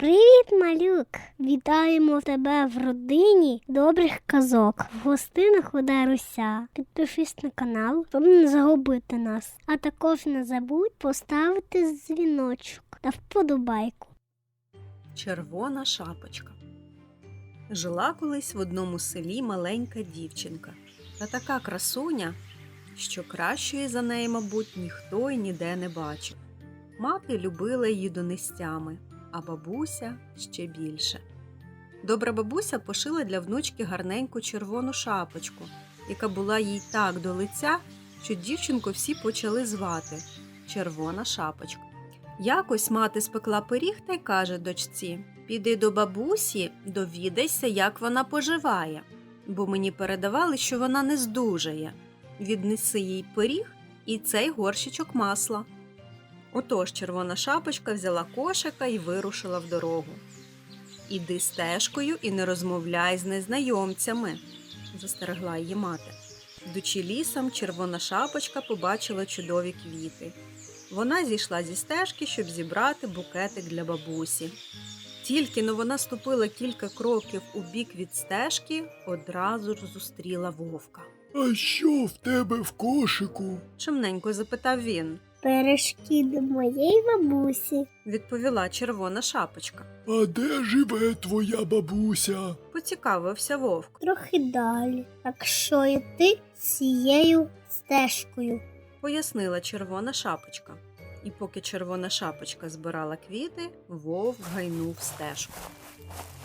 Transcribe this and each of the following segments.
Привіт, малюк! Вітаємо тебе в родині добрих казок. В гостинах у Даруся. Підпишись на канал, щоб не загубити нас. А також не забудь поставити дзвіночок та вподобайку. Червона шапочка. Жила колись в одному селі маленька дівчинка, та така красуня, що кращої за неї, мабуть, ніхто й ніде не бачив. Мати любила її донестями, а бабуся ще більше. Добра бабуся пошила для внучки гарненьку червону шапочку, яка була їй так до лиця, що дівчинку всі почали звати Червона шапочка. Якось мати спекла пиріг та й каже дочці: Піди до бабусі, довідайся, як вона поживає, бо мені передавали, що вона не здужає. Віднеси їй пиріг і цей горщичок масла. Отож червона шапочка взяла кошика і вирушила в дорогу. Іди стежкою і не розмовляй з незнайомцями, застерегла її мати. Йдучи лісом, червона шапочка побачила чудові квіти. Вона зійшла зі стежки, щоб зібрати букетик для бабусі. Тільки но вона ступила кілька кроків у бік від стежки, одразу ж зустріла вовка. А що в тебе в кошику? Чимненько запитав він. До моєї бабусі. Відповіла червона шапочка. А де живе твоя бабуся? Поцікавився вовк. Трохи далі. Якщо йти цією стежкою. пояснила червона шапочка. І поки червона шапочка збирала квіти, вовк гайнув стежку.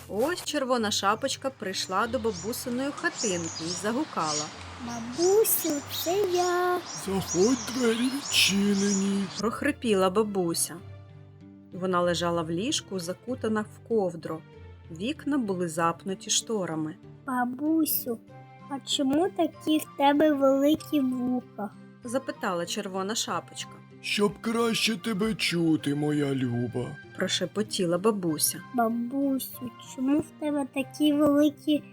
Ось червона шапочка прийшла до бабусиної хатинки і загукала. Бабусю, це я. Заходь двері відчинені. Прохрипіла бабуся. Вона лежала в ліжку, закутана в ковдру. Вікна були запнуті шторами. Бабусю, а чому такі в тебе великі вуха? Запитала червона шапочка. Щоб краще тебе чути, моя люба. Прошепотіла бабуся. Бабусю, чому в тебе такі великі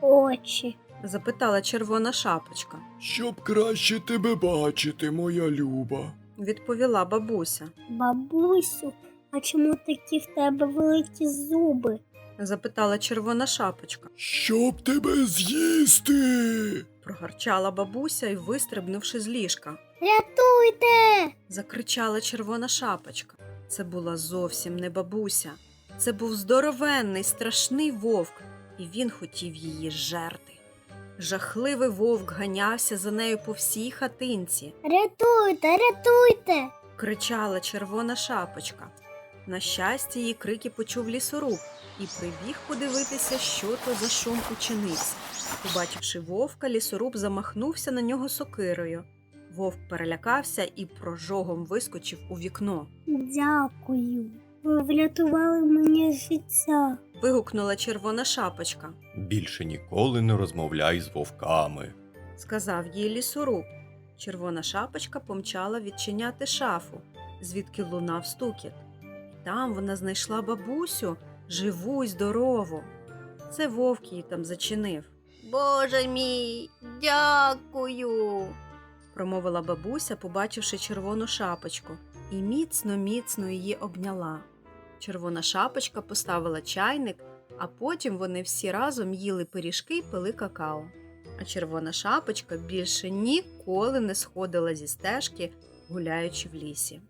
очі? Запитала червона шапочка. Щоб краще тебе бачити, моя люба. Відповіла бабуся. Бабусю, а чому такі в тебе великі зуби? Запитала червона шапочка. Щоб тебе з'їсти. Прогарчала бабуся і, вистрибнувши з ліжка, Рятуйте! закричала червона шапочка. Це була зовсім не бабуся. Це був здоровенний, страшний вовк, і він хотів її жерти. Жахливий вовк ганявся за нею по всій хатинці, Рятуйте, рятуйте! кричала червона шапочка. На щастя, її крики почув лісоруб і прибіг подивитися, що то за шум учинився. Побачивши вовка, лісоруб замахнувся на нього сокирою. Вовк перелякався і прожогом вискочив у вікно. Дякую. Ви врятували мені життя. Вигукнула червона шапочка. Більше ніколи не розмовляй з вовками. Сказав їй лісоруб. Червона шапочка помчала відчиняти шафу, звідки лунав стукіт. І там вона знайшла бабусю, живу й здорову. Це вовк її там зачинив. Боже мій, дякую. промовила бабуся, побачивши червону шапочку, і міцно, міцно її обняла. Червона шапочка поставила чайник, а потім вони всі разом їли пиріжки й пили какао. А червона шапочка більше ніколи не сходила зі стежки, гуляючи в лісі.